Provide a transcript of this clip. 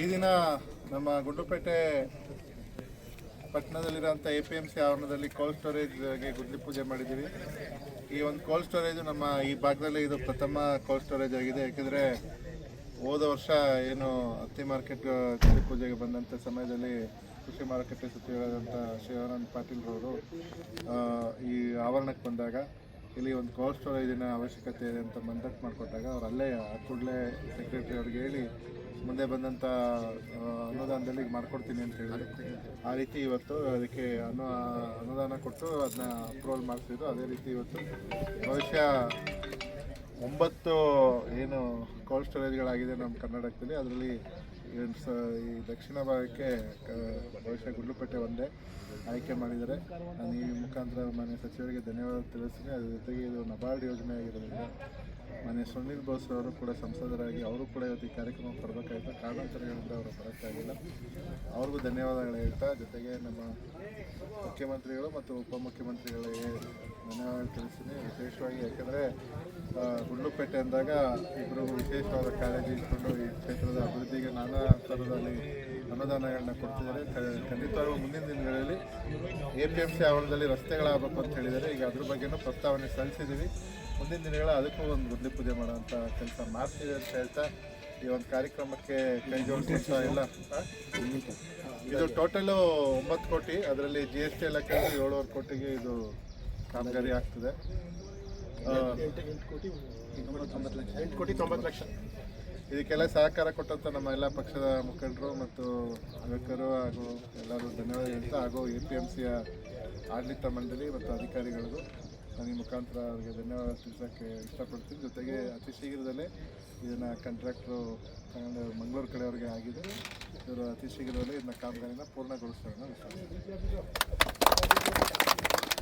ಈ ದಿನ ನಮ್ಮ ಗುಂಡುಪೇಟೆ ಪಟ್ಟಣದಲ್ಲಿರುವಂಥ ಎ ಪಿ ಎಂ ಸಿ ಆವರಣದಲ್ಲಿ ಕೋಲ್ಡ್ ಸ್ಟೋರೇಜ್ಗೆ ಗುದ್ಲಿ ಪೂಜೆ ಮಾಡಿದ್ದೀವಿ. ಈ ಒಂದು ಕೋಲ್ಡ್ ಸ್ಟೋರೇಜು ನಮ್ಮ ಈ ಭಾಗದಲ್ಲಿ ಇದು ಪ್ರಥಮ ಕೋಲ್ಡ್ ಸ್ಟೋರೇಜ್ ಆಗಿದೆ. ಯಾಕೆಂದರೆ ಹೋದ ವರ್ಷ ಏನು ಹತ್ತಿ ಮಾರ್ಕೆಟ್ ಗುದ್ಲಿ ಪೂಜೆಗೆ ಬಂದಂಥ ಸಮಯದಲ್ಲಿ ಕೃಷಿ ಮಾರುಕಟ್ಟೆ ಸಚಿವರಾದಂಥ ಶಿವಾನಂದ್ ಪಾಟೀಲ್ರವರು ಈ ಆವರಣಕ್ಕೆ ಬಂದಾಗ ಇಲ್ಲಿ ಒಂದು ಕೋಲ್ಡ್ ಸ್ಟೋರೇಜಿನ ಅವಶ್ಯಕತೆ ಇದೆ ಅಂತ ಮಂದಟ್ ಮಾಡಿಕೊಟ್ಟಾಗ ಅವ್ರು ಅಲ್ಲೇ ಕೂಡಲೇ ಸೆಕ್ರೆಟರಿ ಅವ್ರಿಗೆ ಹೇಳಿ, ಮುಂದೆ ಬಂದಂಥ ಅನುದಾನದಲ್ಲಿ ಮಾಡ್ಕೊಡ್ತೀನಿ ಅಂತ ಹೇಳಿದ್ರು. ಆ ರೀತಿ ಇವತ್ತು ಅದಕ್ಕೆ ಅನು ಅನುದಾನ ಕೊಟ್ಟು ಅದನ್ನ ಅಪ್ರೂವಲ್ ಮಾಡಿಸಿದ್ರು. ಅದೇ ರೀತಿ ಇವತ್ತು ಬಹುಶಃ ಒಂಬತ್ತು ಏನು ಕೋಲ್ಡ್ ಸ್ಟೋರೇಜ್ಗಳಾಗಿದೆ ನಮ್ಮ ಕರ್ನಾಟಕದಲ್ಲಿ. ಅದರಲ್ಲಿ ಈ ದಕ್ಷಿಣ ಭಾಗಕ್ಕೆ ಬಹುಶಃ ಗುಡ್ಲುಪೇಟೆ ಒಂದೇ ಆಯ್ಕೆ ಮಾಡಿದ್ದಾರೆ. ನಾನು ಈ ಮುಖಾಂತರ ಮಾನ್ಯ ಸಚಿವರಿಗೆ ಧನ್ಯವಾದ ತಿಳಿಸ್ತೀನಿ. ಅದ್ರ ಜೊತೆಗೆ ಇದು ನಬಾರ್ಡ್ ಯೋಜನೆ ಆಗಿರೋದ್ರಿಂದ ಮಾನ್ಯ ಸುನಿಲ್ ಬೋಸ್ ಅವರು ಕೂಡ ಸಂಸದರಾಗಿ, ಅವರು ಕೂಡ ಇವತ್ತು ಈ ಕಾರ್ಯಕ್ರಮ ಬರಬೇಕಾಯ್ತು ಕಾರಣಾಂತರಗಳಿಂದ ಅವರು ಬರೋಕ್ಕಾಗಿಲ್ಲ. ಅವ್ರಿಗೂ ಧನ್ಯವಾದಗಳು ಹೇಳ್ತಾ, ಜೊತೆಗೆ ನಮ್ಮ ಮುಖ್ಯಮಂತ್ರಿಗಳು ಮತ್ತು ಉಪಮುಖ್ಯಮಂತ್ರಿಗಳಿಗೆ ತಿಳಿಸ್ತೀನಿ ವಿಶೇಷವಾಗಿ ಯಾಕಂದರೆ ಗುಂಡ್ಲುಪೇಟೆ ಅಂದಾಗ ಇಬ್ಬರು ವಿಶೇಷವಾದ ಕಾಳಜಿ ಇಟ್ಕೊಂಡು ಈ ಕ್ಷೇತ್ರದ ಅಭಿವೃದ್ಧಿಗೆ ನಾನಾ ಥರದಲ್ಲಿ ಅನುದಾನಗಳನ್ನ ಕೊಡ್ತಿದ್ದಾರೆ. ಖಂಡಿತವಾಗೂ ಮುಂದಿನ ದಿನಗಳಲ್ಲಿ ಎ ಪಿ ಎಂ ಸಿ ಆವರಣದಲ್ಲಿ ರಸ್ತೆಗಳಾಗಬೇಕು ಅಂತ ಹೇಳಿದ್ದಾರೆ. ಈಗ ಅದ್ರ ಬಗ್ಗೆನೂ ಪ್ರಸ್ತಾವನೆ ಸಲ್ಲಿಸಿದ್ದೀವಿ. ಮುಂದಿನ ದಿನಗಳ ಅದಕ್ಕೂ ಒಂದು ಗುದ್ಲಿ ಪೂಜೆ ಮಾಡೋಂಥ ಕೆಲಸ ಮಾಡ್ತೀವಿ ಅಂತ ಹೇಳ್ತಾ ಈ ಒಂದು ಕಾರ್ಯಕ್ರಮಕ್ಕೆ ಕೈ ಜೋಡಿಸುವಂಥ ಎಲ್ಲ, ಆ? ಇದು ಟೋಟಲು ಒಂಬತ್ತು ಕೋಟಿ. ಅದರಲ್ಲಿ ಜಿ ಎಸ್ ಟಿ ಎಲ್ಲ ಕೇಳಿ ಏಳುವರೆ ಕೋಟಿಗೆ ಇದು ಕಾಮಗಾರಿ ಆಗ್ತದೆ. ಎಂಟು ಕೋಟಿ ತೊಂಬತ್ತು ಲಕ್ಷ. ಇದಕ್ಕೆಲ್ಲ ಸಹಕಾರ ಕೊಟ್ಟಂತ ನಮ್ಮ ಎಲ್ಲ ಪಕ್ಷದ ಮುಖಂಡರು ಮತ್ತು ಯುವಕರು ಹಾಗೂ ಎಲ್ಲರೂ ಧನ್ಯವಾದ ಹೇಳ್ತಾ ಹಾಗೂ ಎ ಪಿ ಎಂ ಸಿಯ ಆಡಳಿತ ಮಂಡಳಿ ಮತ್ತು ಅಧಿಕಾರಿಗಳಿಗೂ ನಾನು ಈ ಮುಖಾಂತರ ಅವರಿಗೆ ಧನ್ಯವಾದ ತಿಳಿಸೋಕ್ಕೆ ಇಷ್ಟಪಡ್ತೀನಿ. ಜೊತೆಗೆ ಅತಿ ಶೀಘ್ರದಲ್ಲೇ ಇದನ್ನು ಕಾಂಟ್ರಾಕ್ಟ್ರು ತಗೊಂಡು ಮಂಗಳೂರು ಕಡೆಯವ್ರಿಗೆ ಆಗಿದೆ. ಇವರು ಅತಿ ಶೀಘ್ರದಲ್ಲೇ ಇದನ್ನ ಕಾಮಗಾರಿನ ಪೂರ್ಣಗೊಳಿಸೋಣ ವಿಶ್ವಾಸ.